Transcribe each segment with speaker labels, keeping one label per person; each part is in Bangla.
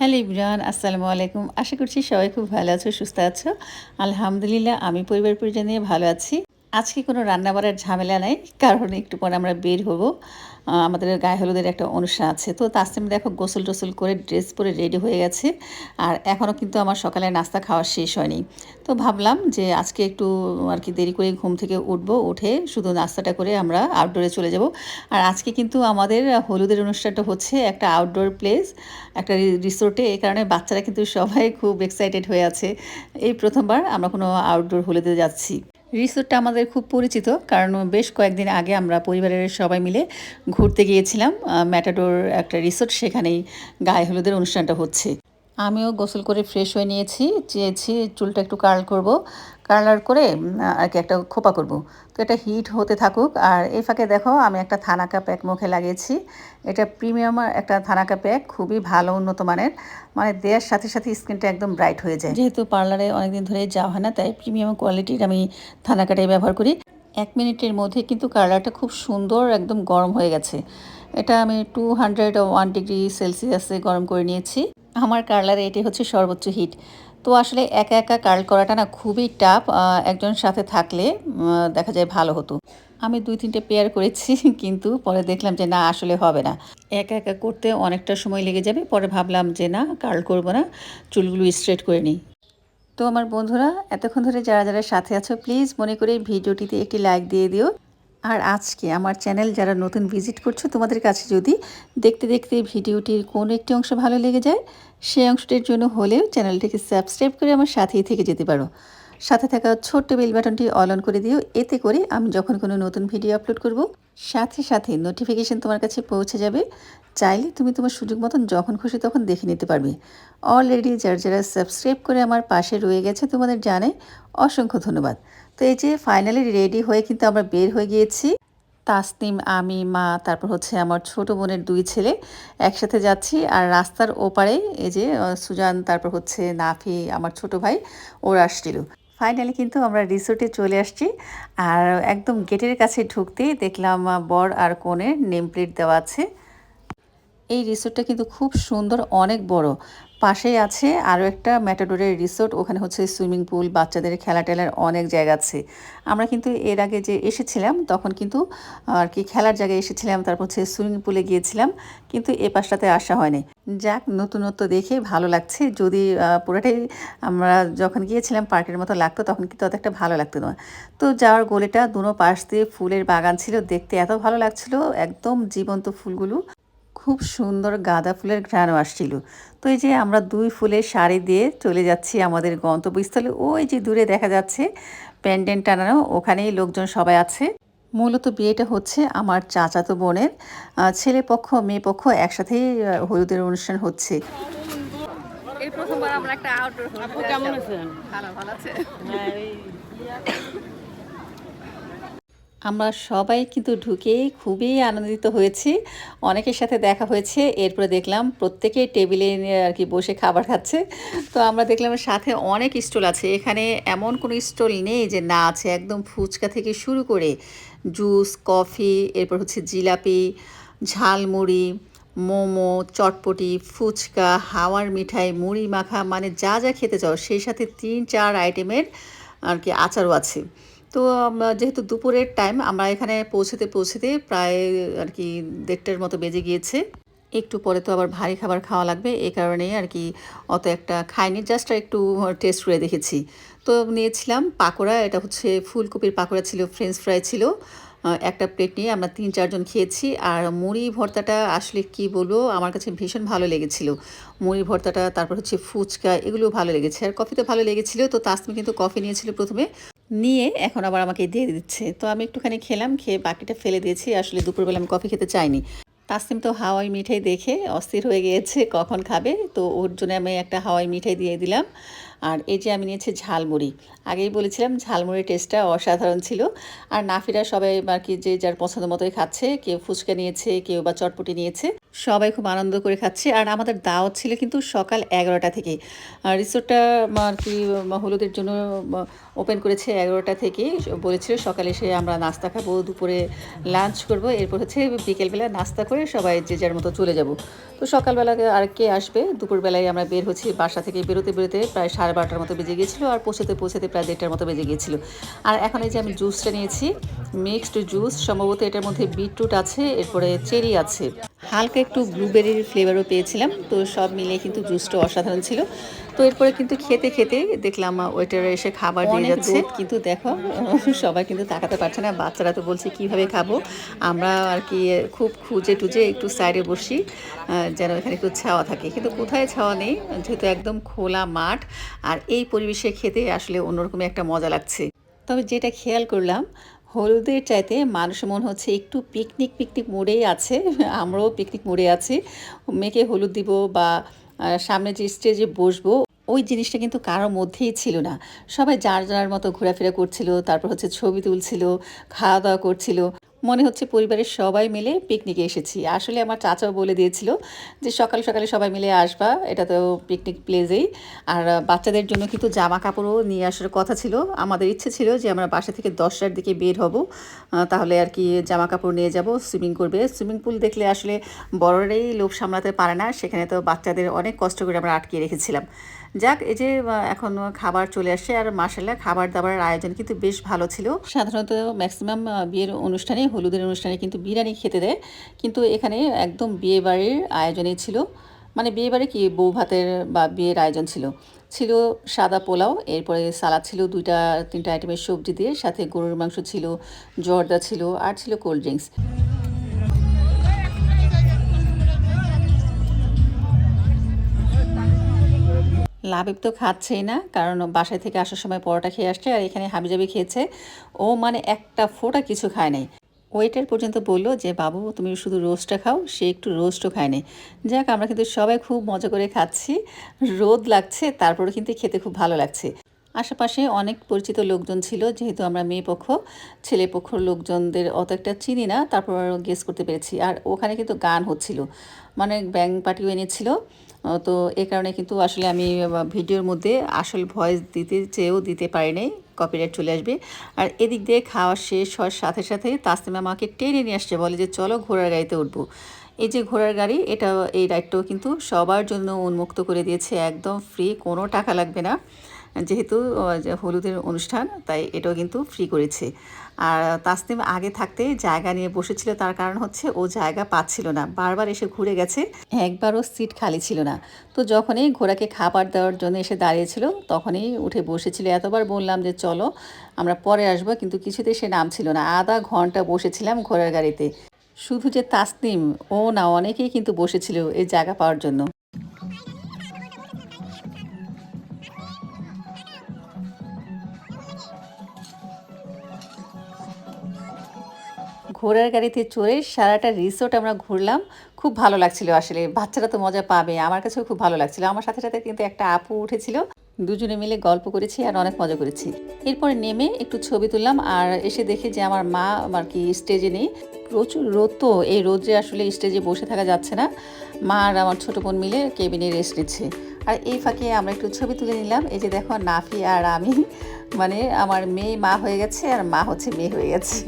Speaker 1: হ্যালো ইবরান আসসালামু আলাইকুম। আশা করছি সবাই খুব ভালো আছো, সুস্থ আছো। আলহামদুলিল্লাহ, আমি পরিবার পরিজন নিয়ে ভালো আছি। আজকে কোনো রান্না বাড়ার ঝামেলা নাই, কারণ একটু পরে আমরা বের হব। আমাদের গায়ে হলুদের একটা অনুষ্ঠান আছে। তো তাসলিম দেখো গোসল টোসল করে ড্রেস পরে রেডি হয়ে গেছে। আর এখনও কিন্তু আমার সকালে নাস্তা খাওয়া শেষ হয়নি। তো ভাবলাম যে আজকে একটু আর কি দেরি করে ঘুম থেকে উঠবো, উঠে শুধু নাস্তাটা করে আমরা আউটডোরে চলে যাব। আর আজকে কিন্তু আমাদের হলুদের অনুষ্ঠানটা হচ্ছে একটা আউটডোর প্লেস একটা রিসোর্টে এই কারণে বাচ্চারা কিন্তু সবাই খুব এক্সাইটেড হয়ে আছে। এই প্রথমবার আমরা কোনো আউটডোর হলুদে যাচ্ছি। রিসোর্টটা আমাদের খুব পরিচিত, কারণ বেশ কয়েকদিন আগে আমরা পরিবারের সবাই মিলে ঘুরতে গিয়েছিলাম। ম্যাটাডোর একটা রিসোর্ট, সেখানেই গায়ে হলুদের অনুষ্ঠানটা হচ্ছে। আমিও গোসল করে ফ্রেশ হয়ে নিয়েছি, চেয়েছি চুলটা একটু কার্ল করব। কার্লার করে আর কি একটা খোপা করব। তো এটা হিট হতে থাকুক। আর এই ফাঁকে দেখো, আমি একটা থানাকা প্যাক মুখে লাগিয়েছি। এটা প্রিমিয়াম একটা থানাকা প্যাক খুবই ভালো, উন্নত মানের। মানে দেওয়ার সাথে সাথে স্কিনটা একদম ব্রাইট হয়ে যায়। যেহেতু পার্লারে অনেকদিন ধরে যাওয়া হয় না, তাই প্রিমিয়াম কোয়ালিটির আমি থানাকাটাই ব্যবহার করি। এক মিনিটের মধ্যে কিন্তু কালারটা খুব সুন্দর, একদম গরম হয়ে গেছে। এটা আমি টু হান্ড্রেড ওয়ান ডিগ্রি সেলসিয়াসে গরম করে নিয়েছি। আমার কার্লারে এটি হচ্ছে সর্বোচ্চ হিট। তো আসলে একা একা কার্ল করাটা না খুবই টাফ একজন সাথে থাকলে দেখা যায় ভালো হতো। আমি দুই তিনটে পেয়ার করেছি, কিন্তু পরে দেখলাম যে না, আসলে হবে না। একা একা করতে অনেকটা সময় লেগে যাবে, পরে ভাবলাম যে না, কার্ল করব না, চুলগুলো স্ট্রেট করে নিই। তো আমার বন্ধুরা, এতক্ষণ ধরে যারা যারা সাথে আছো, প্লিজ মনে করে ভিডিওটিতে একটি লাইক দিয়ে দিও। আর আজকে আমার চ্যানেল যারা নতুন ভিজিট করছ, তোমাদের কাছে যদি দেখতে দেখতে ভিডিওটির কোনো একটি অংশ ভালো লেগে যায়, সেই অংশটির জন্য হলেও চ্যানেলটিকে সাবস্ক্রাইব করে আমার সাথেই থেকে যেতে পারো। সাথে থাকা ছোট্ট বেল বাটনটি অল অন করে দিও, এতে করে আমি যখন কোনো নতুন ভিডিও আপলোড করব, সাথে সাথে নোটিফিকেশান তোমার কাছে পৌঁছে যাবে। চাইলে তুমি তোমার সুযোগ মতন যখন খুশি তখন দেখে নিতে পারবে। অলরেডি যারা যারা সাবস্ক্রাইব করে আমার পাশে রয়ে গেছে তোমাদের জানে অসংখ্য ধন্যবাদ। তো এই যে ফাইনালি রেডি হয়ে কিন্তু আমরা বের হয়ে গিয়েছি। তাসনিম, আমি, মা, তারপর হচ্ছে আমার ছোট বোনের দুই ছেলে একসাথে যাচ্ছি। আর রাস্তার ওপারে এই যে সুজান, তারপর হচ্ছে নাফি, আমার ছোট ভাই, ওরা আসছিল। ফাইনালি কিন্তু আমরা রিসোর্টে চলে আসছি। আর একদম গেটের কাছে ঢুকতেই দেখলাম বর আর কনের নেম প্লেট দেওয়া আছে। এই রিসোর্টটা কিন্তু খুব সুন্দর, অনেক বড়। পাশেই আছে আরও একটা ম্যাটাডোরের রিসোর্ট ওখানে হচ্ছে সুইমিং পুল বাচ্চাদের খেলা টেলার অনেক জায়গা আছে। আমরা কিন্তু এর আগে যে এসেছিলাম, তখন কিন্তু আর কি খেলার জায়গায় এসেছিলাম, তারপর হচ্ছে সুইমিং পুলে গিয়েছিলাম, কিন্তু এ পাশটাতে আসা হয়নি। যাক, নতুনত্ব দেখে ভালো লাগছে, যদি পুরোটাই আমরা যখন গিয়েছিলাম, পার্কের মতো লাগতো, তখন কিন্তু অত একটা ভালো লাগতো না। তো যাওয়ার গোলেটা দুনো পাশ দিয়ে ফুলের বাগান ছিল, দেখতে এত ভালো লাগছিল, একদম জীবন্ত ফুলগুলো। খুব সুন্দর গাঁদা ফুলের ঘ্রাণও আসছিল। তো এই যে আমরা দুই ফুলের শাড়ি দিয়ে চলে যাচ্ছি আমাদের গন্তব্যস্থলে ওই যে দূরে দেখা যাচ্ছে প্যান্ডেন্ট টানানো ওখানেই লোকজন সবাই আছে। মূলত বিয়েটা হচ্ছে আমার চাচাতো বোনের ছেলে পক্ষ মেয়ে পক্ষ একসাথেই হলুদের অনুষ্ঠান হচ্ছে।
Speaker 2: এই প্রথমবার আমরা একটা আউটডোর
Speaker 3: কেমন আছেন?
Speaker 2: ভালো ভালো আছে।
Speaker 3: হ্যাঁ এই
Speaker 1: আমরা সবাই কিন্তু ঢুকেই খুবই আনন্দিত হয়েছি। অনেকের সাথে দেখা হয়েছে, এরপরে দেখলাম প্রত্যেকেই টেবিলে আর কি বসে খাবার খাচ্ছে। তো আমরা দেখলাম সাথে অনেক স্টল আছে, এখানে এমন কোনো স্টল নেই যে না আছে, একদম ফুচকা থেকে শুরু করে জুস, কফি, এরপর হচ্ছে জিলাপি, ঝালমুড়ি, মোমো, চটপটি, ফুচকা, হাওয়ার মিঠাই, মুড়ি মাখা মানে যা যা খেতে চাও, সেই সাথে তিন, চার আইটেমের আর কি আচারও আছে। তো যেহেতু দুপুরের টাইম আমরা এখানে পৌঁছতে পৌঁছতে প্রায়, আর কি, দেড়টার মতো বেজে গিয়েছে। একটু পরে তো আবার ভারী খাবার খাওয়া লাগবে এই কারণেই আর কি অত একটা খাইনি জাস্ট একটু টেস্ট করে দেখেছি। তো নিয়েছিলাম পাকোড়া, এটা হচ্ছে ফুলকপির পাকোড়া ছিল ফ্রেঞ্চ ফ্রাই ছিল। একটা প্লেট নিয়ে আমরা তিন, চারজন খেয়েছি, আর মুড়ি ভর্তাটা আসলে কি বলব, আমার কাছে ভীষণ ভালো লেগেছিল। মুড়ি ভর্তাটা, তারপর হচ্ছে ফুচকা, এগুলো ভালো লেগেছে। আর কফি তো ভালো লেগেছিল, তো তাসমি কিন্তু কফি নিয়েছিল প্রথমে। নিয়ে এখন আবার আমাকে দিয়ে দিচ্ছে। তো আমি একটুখানি খেলাম, খেয়ে বাকিটা ফেলে দিয়েছি। আসলে দুপুরবেলা আমি কফি খেতে চাইনি। তাসনিম তো হাওয়াই মিঠাই দেখে অস্থির হয়ে গিয়েছে, কখন খাবে? তো ওর জন্য আমি একটা হাওয়াই মিঠাই দিয়ে দিলাম। আর এই যে আমি নিয়েছি ঝালমুড়ি। আগেই বলেছিলাম ঝালমুড়ির টেস্টটা অসাধারণ ছিল। আর নাফিরা সবাই আর কি যে যার পছন্দ মতোই খাচ্ছে, কেউ ফুচকা নিয়েছে, কেউ বা চটপটি নিয়েছে। সবাই খুব আনন্দ করে খাচ্ছে। আর আমাদের দাওয়াত ছিল কিন্তু সকাল এগারোটা থেকে আর রিসোর্টটা আর কি হলুদের জন্য ওপেন করেছে এগারোটা থেকে বলেছিল সকালে এসে আমরা নাস্তা খাব, দুপুরে লাঞ্চ করব। এরপর হচ্ছে বিকেলবেলা নাস্তা করে সবাই যে যার মতো চলে যাব। তো সকালবেলা আর কে আসবে। দুপুরবেলায় আমরা বের হচ্ছি বাসা থেকে বেরোতে বেরোতে প্রায় সাড়ে বারোটার মতো বেজে গিয়েছিল আর পৌঁছতে পৌঁছতে প্রায় দেড়টার মতো বেজে গিয়েছিল। আর এখন এই যে আমি জুসটা নিয়েছি মিক্সড জুস সম্ভবত এটার মধ্যে বিটরুট আছে, এরপরে চেরি আছে। হালকা একটু ব্লুবেরির ফ্লেভারও পেয়েছিলাম। তো সব মিলিয়ে কিন্তু জুসটা অসাধারণ ছিল। তো এরপরে কিন্তু খেতে খেতে দেখলাম ওয়েটার এসে খাবার দিয়ে যাচ্ছে। কিন্তু দেখো। সবাই কিন্তু তাকাতে পারছে না। বাচ্চারা তো বলছে কীভাবে খাব? আমরা আর কি খুব খুঁজে টুজে একটু সাইডে বসি যেন এখানে একটু ছাওয়া থাকে। কিন্তু কোথায় ছাওয়া নেই? যেহেতু একদম খোলা মাঠ আর এই পরিবেশে খেতে আসলে অন্যরকমই একটা মজা লাগছে। তবে যেটা খেয়াল করলাম হলুদের চাইতে মানুষ মনে হচ্ছে একটু পিকনিক পিকনিক মোড়েই আছে। আমরাও পিকনিক মোড়ে আছি। মেয়েকে হলুদ দিব বা সামনে যে স্টেজে বসবো, ওই জিনিসটা কিন্তু কারোর মধ্যেই ছিল না। সবাই যার যার মতো ঘোরাফেরা করছিল, তারপর হচ্ছে ছবি তুলছিল খাওয়া দাওয়া করছিল। মনে হচ্ছে পরিবারের সবাই মিলে পিকনিকে এসেছি। আসলে আমার চাচাও বলে দিয়েছিল যে, সকাল সকালে সবাই মিলে আসবা। এটা তো পিকনিক প্লেসেই আর বাচ্চাদের জন্য কিন্তু জামা কাপড়ও নিয়ে আসার কথা ছিল। আমাদের ইচ্ছে ছিল যে, আমরা বাসা থেকে দশটার দিকে বের হব। তাহলে আর কি জামা কাপড় নিয়ে যাব সুইমিং করবে। সুইমিং পুল দেখলে আসলে বড়রাই লোভ সামলাতে পারে না। সেখানে তো বাচ্চাদের অনেক কষ্ট করে আমরা আটকে রেখেছিলাম। যাক, এই যে এখন খাবার চলে আসে আর মাসাল্লাহ খাবার দাবারের আয়োজন কিন্তু বেশ ভালো ছিল। সাধারণত ম্যাক্সিমাম বিয়ের অনুষ্ঠানে, হলুদের অনুষ্ঠানে কিন্তু বিরিয়ানি খেতে দেয়। কিন্তু এখানে একদম বিয়ে বাড়ির আয়োজনই ছিল। মানে বিয়ে বাড়ি কি, বউ ভাতের বা বিয়ের আয়োজন ছিল। ছিল সাদা পোলাও, এরপরে সালাদ ছিল দুইটা, তিনটা আইটেমের সবজি দিয়ে, সাথে গরুর মাংস ছিল, জর্দা ছিল, আর ছিল কোল্ড ড্রিঙ্কস। লাবিব তো খাচ্ছেই না, কারণ বাসায় থেকে আসার সময় পরোটা খেয়ে আসছে আর এখানে হাবিজাবি খেয়েছে। ও মানে একটা ফোঁটা কিছু খায় নাই। ওয়েটার পর্যন্ত বলল যে, বাবু, তুমি শুধু রোস্টটা খাও, সে একটু রোস্টও খায় নাই। যাক, আমরা কিন্তু সবাই খুব মজা করে খাচ্ছি। রোদ লাগছে তারপরে কিন্তু খেতে খুব ভালো লাগছে। আশেপাশে অনেক পরিচিত লোকজন ছিল, যেহেতু আমরা মেয়ে পক্ষ। ছেলে পক্ষর লোকজনদের অত একটা চিনি না, তারপর গেস করতে পেরেছি। আর ওখানে কিন্তু গান হচ্ছিল। মানে ব্যাং পার্টিও এনেছিল। তো এ কারণে কিন্তু আসলে আমি ভিডিওর মধ্যে আসল ভয়েস দিতে চেয়েও দিতে পারি নাই কপিরাইট চলে আসবে। আর এদিক দিয়ে খাওয়া শেষ হওয়ার সাথে সাথে তাসলিমা মাকে টেনে নিয়ে আসছে, বলে যে চলো ঘোড়ার গাড়িতে উঠবো। এই যে ঘোড়ার গাড়ি, এটা, এই রাইডটাও কিন্তু সবার জন্য উন্মুক্ত করে দিয়েছে, একদম ফ্রি কোনো টাকা লাগবে না। যেহেতু হলুদের অনুষ্ঠান, তাই এটাও কিন্তু ফ্রি করেছে। আর তাসনিম আগে থাকতে জায়গা নিয়ে বসেছিল, তার কারণ হচ্ছে ও জায়গা পাচ্ছিল না। বারবার এসে ঘুরে গেছে, একবারও সিট খালি ছিল না। তো যখনই ঘোড়াকে খাবার দেওয়ার জন্য এসে দাঁড়িয়েছিল, তখনই উঠে বসেছিল। এতবার বললাম যে, চলো, আমরা পরে আসব। কিন্তু কিছুতে সে নামছিল না। আধা ঘণ্টা বসেছিলাম ঘোড়ার গাড়িতে। শুধু যে তাসনিম, ও না, অনেকেই কিন্তু বসেছিল এই জায়গা পাওয়ার জন্য। ঘোড়ার গাড়িতে চড়ে সারাটা রিসোর্ট আমরা ঘুরলাম। খুব ভালো লাগছিল আসলে। বাচ্চারা তো মজা পাবে। আমার কাছেও খুব ভালো লাগছিল। আমার সাথে সাথে কিন্তু একটা আপু উঠেছিল। দুজনে মিলে গল্প করেছি আর অনেক মজা করেছি। এরপরে নেমে একটু ছবি তুললাম আর এসে দেখি যে আমার মা আর কি স্টেজে নেই। প্রচুর রোদ তো। এই রোদে আসলে স্টেজে বসে থাকা যাচ্ছে না। মা আর আমার ছোটো বোন মিলে কেবিনে রেস্ট নিচ্ছে। আর এই ফাঁকে আমরা একটু ছবি তুলে নিলাম। এই যে দেখো নাফি আর আমি। মানে আমার মেয়ে মা হয়ে গেছে আর মা হচ্ছে মেয়ে হয়ে গেছে।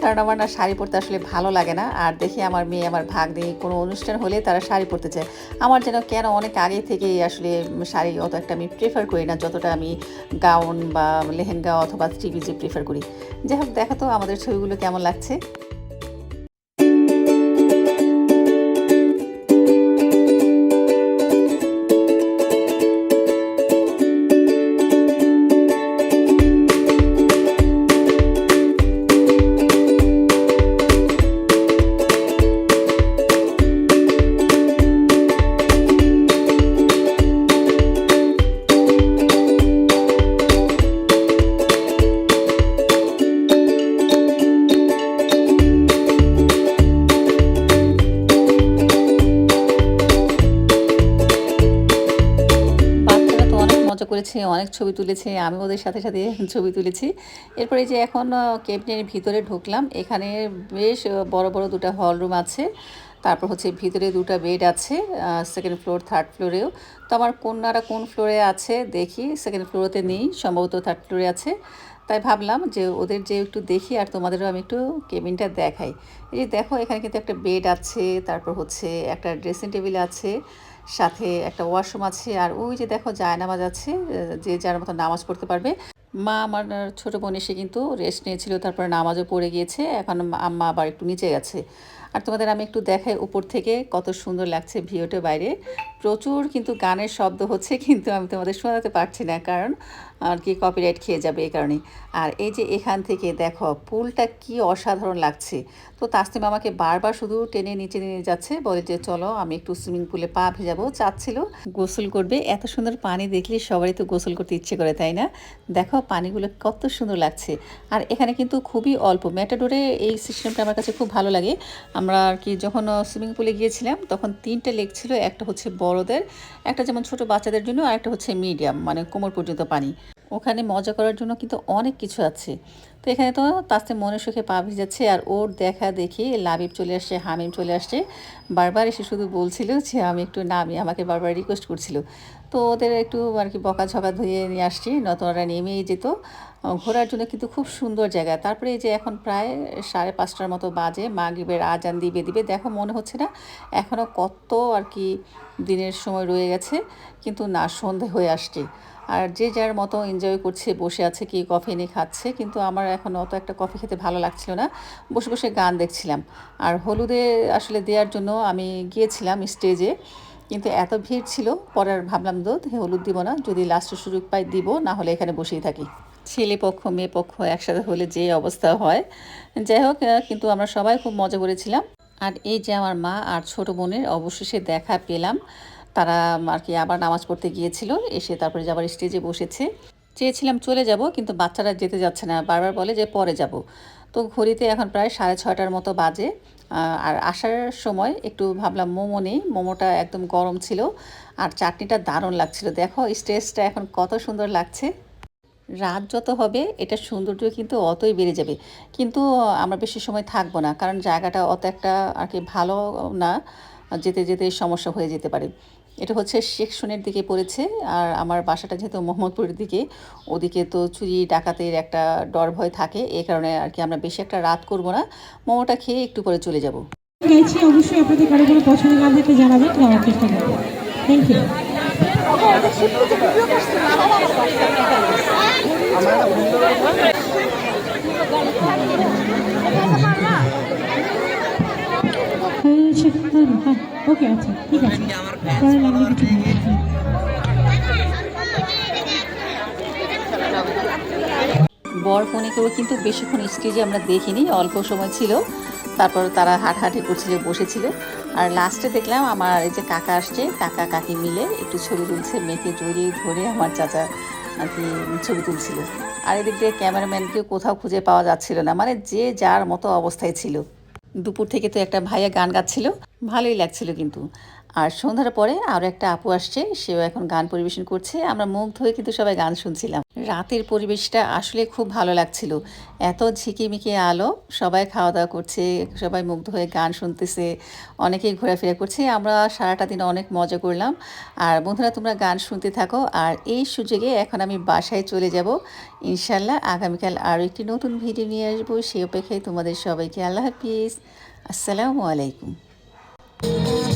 Speaker 1: কারণ আমার না শাড়ি পরতে আসলে ভালো লাগে না। আর দেখি আমার মেয়ে, আমার ভাগ দিয়ে কোনো অনুষ্ঠান হলে তারা শাড়ি পরতে চায়। আমার যেন কেন অনেক আগে থেকেই আসলে শাড়ি অত একটা আমি প্রেফার করি না, যতটা আমি গাউন বা লেহেঙ্গা অথবা টিভি যে প্রেফার করি। যাই হোক, দেখা তো আমাদের ছবিগুলো কেমন লাগছে। অনেক ছবি তুলেছে, আমি ওদের সাথে সাথে ছবি তুলেছি। এরপরে যে এখন কেবিনের ভিতরে ঢুকলাম, এখানে বেশ বড় বড় দুটো হল রুম আছে, তারপর হচ্ছে ভিতরে দুটো বেড আছে সেকেন্ড ফ্লোর থার্ড ফ্লোরেও তো আমার কন্যারা কোন ফ্লোরে আছে, দেখি সেকেন্ড ফ্লোরেতে নেই, সম্ভবত থার্ড ফ্লোরে আছে। তাই ভাবলাম যে ওদের যে একটু দেখি আর তোমাদেরও আমি একটু কেবিনটা দেখাই। এই যে দেখো, এখানে কিন্তু একটা বেড আছে, তারপর হচ্ছে একটা ড্রেসিং টেবিল আছে সাথে একটা ওয়াশরুম আছে, আর ওই যে দেখো জায়নামাজ আছে যে যার মতো নামাজ পড়তে পারবে। মা আমার ছোট বোন এসে কিন্তু রেস্ট নিয়েছিল, তারপরে নামাজও পড়ে গিয়েছে, এখন আম্মা আবার একটু নিচে গেছে। আর তোমাদের আমি একটু দেখাই উপর থেকে কত সুন্দর লাগছে ভিওটে বাইরে। প্রচুর কিন্তু গানের শব্দ হচ্ছে, কিন্তু আমি তোমাদের শোনাতে পারছি না, কারণ আর কি কপিরাইট খেয়ে যাবে এই কারণে আর এই যে এখান থেকে দেখো, পুলটা কি অসাধারণ লাগছে। তো তাসনিম আমাকে বারবার শুধু টেনে নিচে নিয়ে যাচ্ছে, বলে যে, চলো, আমি একটু সুইমিং পুলে পা ভেজাবো। চাচ্ছিল, গোসল করবে। এত সুন্দর পানি দেখলে সবারই তো গোসল করতে ইচ্ছে করে, তাই না? দেখো, পানিগুলো কত সুন্দর লাগছে। আর এখানে কিন্তু খুবই অল্প। ম্যাটাডোরে এই সিস্টেমটা আমার কাছে খুব ভালো লাগে। আমরা আর কি যখন সুইমিং পুলে গিয়েছিলাম, তখন তিনটে লেক ছিল, একটা হচ্ছে বড়দের, একটা যেমন ছোট বাচ্চাদের জন্য, আর একটা হচ্ছে মিডিয়াম মানে কোমর পর্যন্ত পানি। ওখানে মজা করার জন্য কিন্তু অনেক কিছু আছে। তো এখানে তো তাস্তে মনে সুখে পা ভিজাচ্ছে আর ওর দেখা দেখি লাবিব চলে আসছে, হামিম চলে আসছে। বারবার এসে শুধু বলছিল যে আমি একটু নামি, আমাকে বারবার রিকোয়েস্ট করছিল। তো ওদের একটু আর কি বকাঝকা ধুয়ে নিয়ে আসছি নতুন ওরা নেমেই যেত। ঘোরার জন্য কিন্তু খুব সুন্দর জায়গা। তারপরে এই যে এখন প্রায় সাড়ে পাঁচটার মতো বাজে, মাগরিবের আজান দিবে দিবে, দেখো মনে হচ্ছে না এখনও কত আর কি দিনের সময় রয়ে গেছে, কিন্তু না সন্ধে হয়ে আসছে। আর যে যার মতো এনজয় করছে, বসে আছে, কি কফি এনে খাচ্ছে, কিন্তু আমার এখন অত একটা কফি খেতে ভালো লাগছিল না। বসে বসে গান দেখছিলাম। আর হলুদে আসলে দেওয়ার জন্য আমি গিয়েছিলাম স্টেজে কিন্তু এত ভিড় ছিল, পরে আর ভাবলাম তো হলুদ দিব না, যদি লাস্টের সুযোগ পাই দিব, না হলে এখানে বসেই থাকি। ছেলে পক্ষ, মেয়ে পক্ষ একসাথে হলে যে অবস্থা হয়। যাই হোক কিন্তু আমরা সবাই খুব মজা করেছিলাম। আর এই যে আমার মা আর ছোট বোনের, অবশেষে দেখা পেলাম। তারা আর কি আবার নামাজ পড়তে গিয়েছিল, এসে তারপরে আবার স্টেজে বসেছে। চেয়েছিলাম চলে যাব, কিন্তু বাচ্চারা যেতে যাচ্ছে না। বারবার বলে যে পরে যাব। তো ঘড়িতে এখন প্রায় সাড়ে ছয়টার মতো বাজে। আর আসার সময় একটু ভাবলাম মোমো নেই। মোমোটা একদম গরম ছিল। আর চাটনিটা দারুণ লাগছিল। দেখো স্টেজটা এখন কত সুন্দর লাগছে। রাত যত হবে, এটা সৌন্দর্য কিন্তু অতই বেড়ে যাবে। কিন্তু আমরা বেশি সময় থাকব না, কারণ জায়গাটা অত একটা আর কি ভালো না, যেতে যেতে সমস্যা হয়ে যেতে পারে। এটা হচ্ছে সেকশনের দিকে পড়েছে, আর আমার বাসাটা যেহেতু মোহাম্মদপুরের দিকে, ওদিকে তো চুরি ডাকাতের একটা ডর ভয় থাকে এই কারণে আর কি আমরা বেশি একটা রাত করব না, মোমোটা খেয়ে একটু পরে চলে যাব।
Speaker 3: গাইছি অবশ্যই, আপনাদের কারও কোনো পছন্দ না জানাবেন চেষ্টা থ্যাংক ইউ হ্যাঁ ওকে আচ্ছা ঠিক আছে। লাগলে কিছু
Speaker 1: বর কনেকেও কিন্তু বেশিক্ষণ স্টেজে আমরা দেখিনি অল্প সময় ছিল। তারপর তারা হাঁটাহাঁটি করছিল বসেছিল। আর লাস্টে দেখলাম আমার এই যে কাকা আসছে কাকা কাকি মিলে একটু ছবি তুলছে মেয়েকে জড়িয়ে ধরে আমার চাচা আর কি ছবি তুলছিল। আর এদিক দিয়ে ক্যামেরাম্যানকেও কোথাও খুঁজে পাওয়া যাচ্ছিল না মানে যে যার মতো অবস্থায় ছিল। দুপুর থেকে তো একটা ভাইয়া গান গাচ্ছিল। ভালোই লাগছিল কিন্তু। আর সন্ধ্যার পরে আরও একটা আপু আসছে, সেও এখন গান পরিবেশন করছে। আমরা মুগ্ধ হয়ে কিন্তু সবাই গান শুনছিলাম। রাতের পরিবেশটা আসলে খুব ভালো লাগছিল। এত ঝিকিমিকি আলো, সবাই খাওয়া দাওয়া করছে, সবাই মুগ্ধ হয়ে গান শুনতেছে, অনেকেই ঘোরাফেরা করছে। আমরা সারাটা দিন অনেক মজা করলাম। আর বন্ধুরা, তোমরা গান শুনতে থাকো। আর এই সুযোগে এখন আমি বাসায় চলে যাব। ইনশাল্লাহ আগামীকাল আরও একটি নতুন ভিডিও নিয়ে আসব। সেই অপেক্ষায় তোমাদের সবাইকে আল্লাহ হাফিজ। আসসালামু আলাইকুম। Thank you.